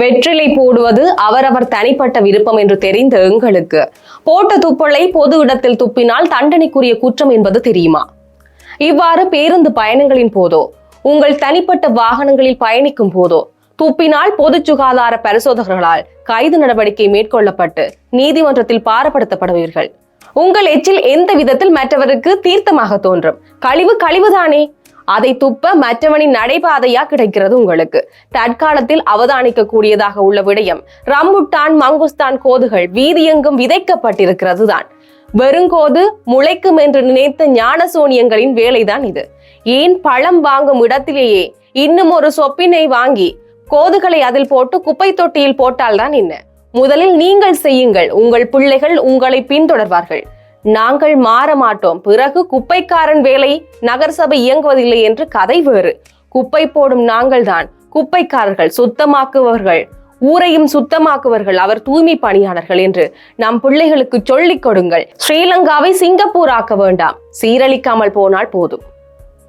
வெற்றிலை போடுவது அவரவர் தனிப்பட்ட விருப்பம் என்று தெரிந்த எங்களுக்கு. போட்ட துப்பலை பொது இடத்தில் துப்பினால் தண்டனைக்குரிய குற்றம் என்பது தெரியுமா? இவ்வாறு பேருந்து பயணங்களின் போதோ உங்கள் தனிப்பட்ட வாகனங்களில் பயணிக்கும் போதோ துப்பினால் பொது சுகாதார பரிசோதகர்களால் கைது நடவடிக்கை மேற்கொள்ளப்பட்டு நீதிமன்றத்தில் பாரப்படுத்தப்படுவீர்கள். உங்கள் எச்சில் எந்த விதத்தில் மற்றவருக்கு தீர்த்தமாக தோன்றும்? கழிவு கழிவுதானே? அதை துப்ப மற்றவனின் நடைபாதையா கிடைக்கிறது உங்களுக்கு. தற்காலத்தில் அவதானிக்க கூடியதாக உள்ள விடயம் ரம்புட்டான் மங்குஸ்தான் கோதுகள் வீதியெங்கும் விதைக்கப்பட்டிருக்கிறது தான் வெறுங்கோது முளைக்கும் என்று நினைத்த ஞான சோனியங்களின் வேலைதான் இது. ஏன் பழம் வாங்கும் இடத்திலேயே இன்னும் ஒரு சொப்பினை வாங்கி கோதுகளை அதில் போட்டு குப்பை தொட்டியில் போட்டால்தான் என்ன? முதலில் நீங்கள் செய்யுங்கள் உங்கள் பிள்ளைகள் உங்களை பின்தொடர்வார்கள். நாங்கள் மாற மாட்டோம். பிறகு குப்பைக்காரன் வேலை நகரசபை இயங்குவதில்லை என்று கதை வேறு. குப்பை போடும் நாங்கள்தான். குப்பைக்காரர்கள் சுத்தமாக்குவர்கள் ஊரையும் சுத்தமாக்குவர்கள் அவர் தூய்மை பணியாளர்கள் என்று நம் பிள்ளைகளுக்கு சொல்லிக் கொடுங்கள். ஸ்ரீலங்காவை சிங்கப்பூர் ஆக்க வேண்டாம். சீரழிக்காமல் போனால் போதும்.